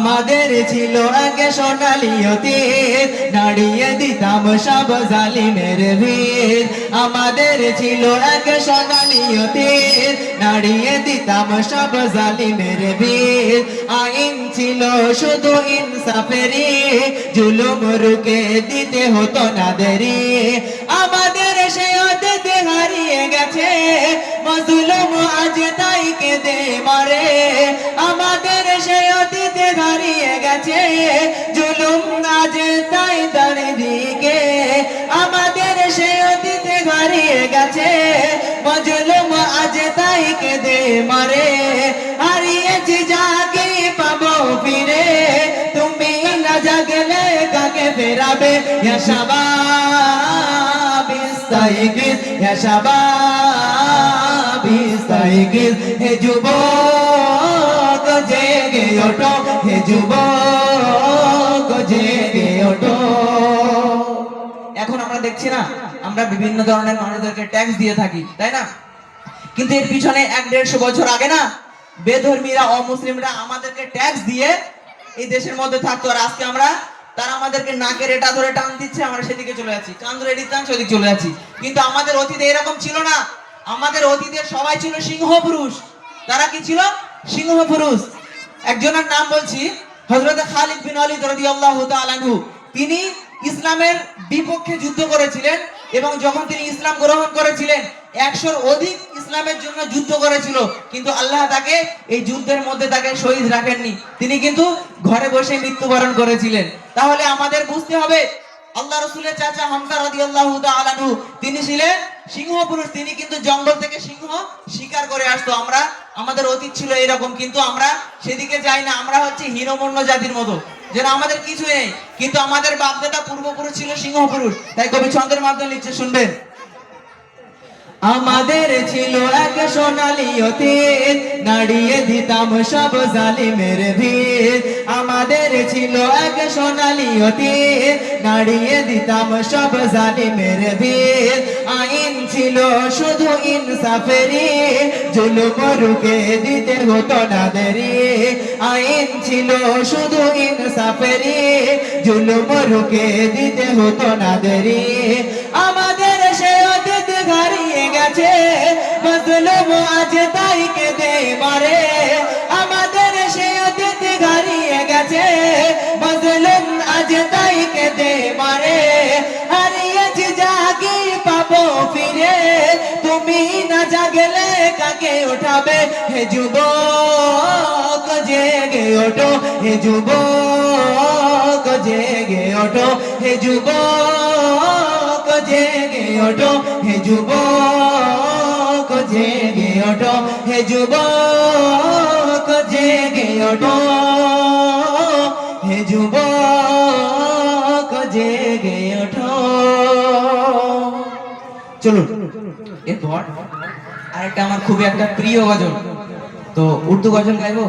আমাদের ছিল এক সোনালি অতীত। নাড়িয়ে দিতাম সব জালিমের ভিড় আমাদের ছিল এক সোনালি অতীত। নাড়িয়ে দিতাম সব জালিমের ভিড় আইন ছিল শুধু ইনসাফেরি। জুলুম রুকে দিতে হতো না দেরি। আমাদের সে অতীত হারিয়ে গেছে। মজলুম আজ তাই কেঁদে গেছে জুলুম আজ তাই দাঁড়িয়ে আমাদের সে অতীত হারিয়ে গেছে, মজলুম আজ তাই কেঁদে মারে। হারিয়েছি পাবো ফিরে, তুমি না জাগলে কাকে ফেরাবে? হে যুবক জেগে হে যুবক, জেগে এখন আমরা দেখছি না, আমরা বিভিন্ন ধরনের মানুষদেরকে ট্যাক্স দিয়ে থাকি, তাই না? কিন্তু এর পিছনে এক দেড়শো বছর আগে না, বেধর্মীরা, অমুসলিমরা আমাদেরকে ট্যাক্স দিয়ে এই দেশের মধ্যে থাকতো, আর আজকে আমরা তারা আমাদেরকে নাকের এটা ধরে টান দিচ্ছে, আমরা সেদিকে চলে যাচ্ছি, কান ধরে ওদিকে চলে যাচ্ছি। কিন্তু আমাদের অতীতে এরকম ছিল না। আমাদের অতীতের সবাই ছিল সিংহ পুরুষ তারা কি ছিল? সিংহ পুরুষ একজনের নাম বলছি, হযরত খালিদ বিন ওয়ালিদ রাদিয়াল্লাহু তাআলা আনহু। তিনি ইসলামের বিপক্ষে যুদ্ধ করেছিলেন এবং যখন তিনি ইসলাম গ্রহণ করেছিলেন, একশোর অধিক ইসলামের জন্য যুদ্ধ করেছিল, কিন্তু আল্লাহ তাকে এই যুদ্ধের মধ্যে তাকে শহীদ রাখেননি। তিনি কিন্তু ঘরে বসে মৃত্যুবরণ করেছিলেন। তাহলে আমাদের বুঝতে হবে, আল্লাহ রসুলের চাচা হামজা রাদিয়াল্লাহু তাআলা আনহু, তিনি ছিলেন সিংহ পুরুষ তিনি কিন্তু জঙ্গল থেকে সিংহ শিকার করে আসতো। আমরা আমাদের অতীত ছিল এরকম, কিন্তু আমরা সেদিকে যাই না। আমরা হচ্ছে হীনমন্য জাতির মতো, যেন আমাদের কিছু নেই। কিন্তু আমাদের বাপদাদা পূর্বপুরুষ ছিল সিংহ পুরুষ তাই কবি ছন্দের মাধ্যমে লিখছে, শুনবেন। আমাদের ছিল এক সোনালি নাড়িয়ে দিতাম সব জালিমের ভিড় আমাদের ছিল এক সোনালি নাড়িয়ে দিতাম সব জালিমের ভিড় আইন ছিল শুধু ইনসাফেরি জুলুম রুকে দিতে হতো না দেরি আইন ছিল শুধু ইনসাফেরি জুলুম রুকে দিতে হতো না দেরি গেছে মজলুম আজ তাই কেঁদে মারে আমাদের সে অতীত হারিয়ে গেছে, মজলুম আজ তাই কেঁদে মারে হারিয়েছি যাকে পাবো ফিরে, তুমি না জাগলে কাকে উঠাবে হে যুবক? জেগে ওঠো হে যুবক, জেগে ওঠো হে যুবক, জেগে ওঠো হে যুবক। জেগে ওঠো, হে যুবক, জেগে ওঠো। হে যুবক, জেগে ওঠো। চলুন, এরপর আরেকটা আমার খুবই একটা প্রিয় গজল। তো উর্দু গজল গাইবো?